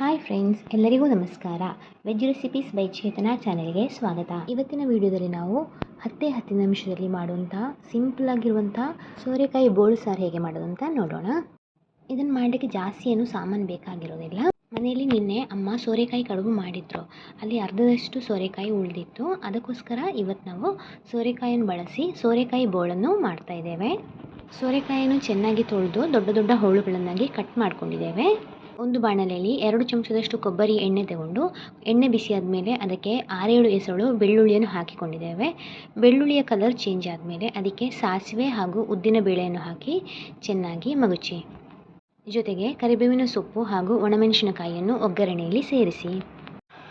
Hi friends ಎಲ್ಲರಿಗೂ ನಮಸ್ಕಾರ. Veg recipes by Chetana ಚಾನೆಲ್ಗೆ ಸ್ವಾಗತ. ಇವತ್ತಿನ ವಿಡಿಯೋದಲ್ಲಿ ನಾವು ಹತ್ತೇ ಹತ್ತು ನಿಮಿಷದಲ್ಲಿ ಮಾಡುವಂಥ ಸಿಂಪಲ್ ಆಗಿರುವಂಥ ಸೋರೆಕಾಯಿ ಬೋಳು ಸಾರು ಹೇಗೆ ಮಾಡೋದು ಅಂತ ನೋಡೋಣ. ಇದನ್ನು ಮಾಡಲಿಕ್ಕೆ ಜಾಸ್ತಿ ಏನು ಸಾಮಾನು ಬೇಕಾಗಿರೋದಿಲ್ಲ. ಮನೆಯಲ್ಲಿ ನಿನ್ನೆ ಅಮ್ಮ ಸೋರೆಕಾಯಿ ಕಡುಬು ಮಾಡಿದ್ರು. ಅಲ್ಲಿ ಅರ್ಧದಷ್ಟು ಸೋರೆಕಾಯಿ ಉಳಿದಿತ್ತು. ಅದಕ್ಕೋಸ್ಕರ ಇವತ್ತು ನಾವು ಸೋರೆಕಾಯಿಯನ್ನು ಬಳಸಿ ಸೋರೆಕಾಯಿ ಬೋಳನ್ನು ಮಾಡ್ತಾ ಇದ್ದೇವೆ. ಸೋರೆಕಾಯಿಯನ್ನು ಚೆನ್ನಾಗಿ ತೊಳೆದು ದೊಡ್ಡ ದೊಡ್ಡ ಹೋಳುಗಳನ್ನಾಗಿ ಕಟ್ ಮಾಡ್ಕೊಂಡಿದ್ದೇವೆ. ಒಂದು ಬಾಣಲೆಯಲ್ಲಿ ಎರಡು ಚಮಚದಷ್ಟು ಕೊಬ್ಬರಿ ಎಣ್ಣೆ ತಗೊಂಡು ಎಣ್ಣೆ ಬಿಸಿ ಆದಮೇಲೆ ಅದಕ್ಕೆ ಆರೇಳು ಎಸಳು ಬೆಳ್ಳುಳ್ಳಿಯನ್ನು ಹಾಕಿಕೊಂಡಿದ್ದೇವೆ. ಬೆಳ್ಳುಳ್ಳಿಯ ಕಲರ್ ಚೇಂಜ್ ಆದಮೇಲೆ ಅದಕ್ಕೆ ಸಾಸಿವೆ ಹಾಗೂ ಉದ್ದಿನ ಬೇಳೆಯನ್ನು ಹಾಕಿ ಚೆನ್ನಾಗಿ ಮಗುಚಿ. ಜೊತೆಗೆ ಕರಿಬೇವಿನ ಸೊಪ್ಪು ಹಾಗೂ ಒಣಮೆಣಸಿನಕಾಯಿಯನ್ನು ಒಗ್ಗರಣೆಯಲ್ಲಿ ಸೇರಿಸಿ.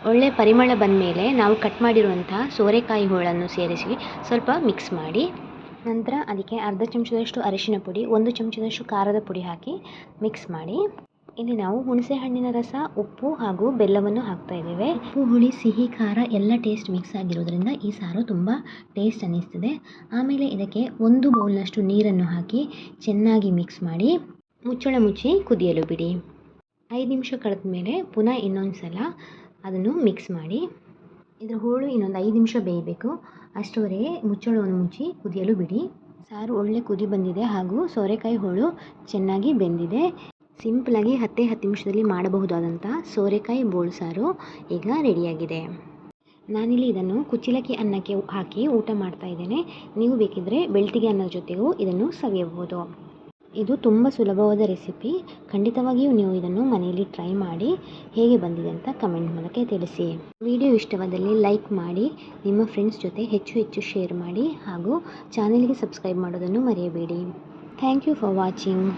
ಒಳ್ಳೆ ಪರಿಮಳ ಬಂದ ಮೇಲೆ ನಾವು ಕಟ್ ಮಾಡಿರುವಂಥ ಸೋರೆಕಾಯಿ ಹೋಳನ್ನು ಸೇರಿಸಿ ಸ್ವಲ್ಪ ಮಿಕ್ಸ್ ಮಾಡಿ. ನಂತರ ಅದಕ್ಕೆ ಅರ್ಧ ಚಮಚದಷ್ಟು ಅರಿಶಿನ ಪುಡಿ, ಒಂದು ಚಮಚದಷ್ಟು ಖಾರದ ಪುಡಿ ಹಾಕಿ ಮಿಕ್ಸ್ ಮಾಡಿ. ಇಲ್ಲಿ ನಾವು ಹುಣಸೆ ಹಣ್ಣಿನ ರಸ, ಉಪ್ಪು ಹಾಗೂ ಬೆಲ್ಲವನ್ನು ಹಾಕ್ತಾ ಇದ್ದೇವೆ. ಉಪ್ಪು, ಹುಳಿ, ಸಿಹಿ, ಖಾರ ಎಲ್ಲ ಟೇಸ್ಟ್ ಮಿಕ್ಸ್ ಆಗಿರೋದ್ರಿಂದ ಈ ಸಾರು ತುಂಬ ಟೇಸ್ಟ್ ಅನ್ನಿಸ್ತಿದೆ. ಆಮೇಲೆ ಇದಕ್ಕೆ ಒಂದು ಬೌಲ್ನಷ್ಟು ನೀರನ್ನು ಹಾಕಿ ಚೆನ್ನಾಗಿ ಮಿಕ್ಸ್ ಮಾಡಿ ಮುಚ್ಚಳ ಮುಚ್ಚಿ ಕುದಿಯಲು ಬಿಡಿ. ಐದು ನಿಮಿಷ ಕಳೆದ ಮೇಲೆ ಪುನಃ ಇನ್ನೊಂದು ಸಲ ಅದನ್ನು ಮಿಕ್ಸ್ ಮಾಡಿ ಇದರ ಹೋಳು ಇನ್ನೊಂದು ಐದು ನಿಮಿಷ ಬೇಯಬೇಕು. ಅಷ್ಟುವರೆಗೆ ಮುಚ್ಚಳವನ್ನು ಮುಚ್ಚಿ ಕುದಿಯಲು ಬಿಡಿ. ಸಾರು ಒಳ್ಳೆ ಕುದಿ ಬಂದಿದೆ ಹಾಗೂ ಸೋರೆಕಾಯಿ ಹೋಳು ಚೆನ್ನಾಗಿ ಬೆಂದಿದೆ. ಸಿಂಪಲಾಗಿ ಹತ್ತೇ ಹತ್ತು ನಿಮಿಷದಲ್ಲಿ ಮಾಡಬಹುದಾದಂಥ ಸೋರೆಕಾಯಿ ಬೋಳು ಸಾರು ಈಗ ರೆಡಿಯಾಗಿದೆ. ನಾನಿಲ್ಲಿ ಇದನ್ನು ಕುಚ್ಚಲಕ್ಕಿ ಅನ್ನಕ್ಕೆ ಹಾಕಿ ಊಟ ಮಾಡ್ತಾ ಇದ್ದೇನೆ. ನೀವು ಬೇಕಿದ್ದರೆ ಬೆಳ್ತಿಗೆ ಅನ್ನದ ಜೊತೆಗೂ ಇದನ್ನು ಸವಿಯಬಹುದು. ಇದು ತುಂಬ ಸುಲಭವಾದ ರೆಸಿಪಿ. ಖಂಡಿತವಾಗಿಯೂ ನೀವು ಇದನ್ನು ಮನೆಯಲ್ಲಿ ಟ್ರೈ ಮಾಡಿ ಹೇಗೆ ಬಂದಿದೆ ಅಂತ ಕಮೆಂಟ್ ಮೂಲಕ ತಿಳಿಸಿ. ವಿಡಿಯೋ ಇಷ್ಟವಾದಲ್ಲಿ ಲೈಕ್ ಮಾಡಿ, ನಿಮ್ಮ ಫ್ರೆಂಡ್ಸ್ ಜೊತೆ ಹೆಚ್ಚು ಹೆಚ್ಚು ಶೇರ್ ಮಾಡಿ ಹಾಗೂ ಚಾನೆಲ್ಗೆ ಸಬ್ಸ್ಕ್ರೈಬ್ ಮಾಡೋದನ್ನು ಮರೆಯಬೇಡಿ. Thank you for watching.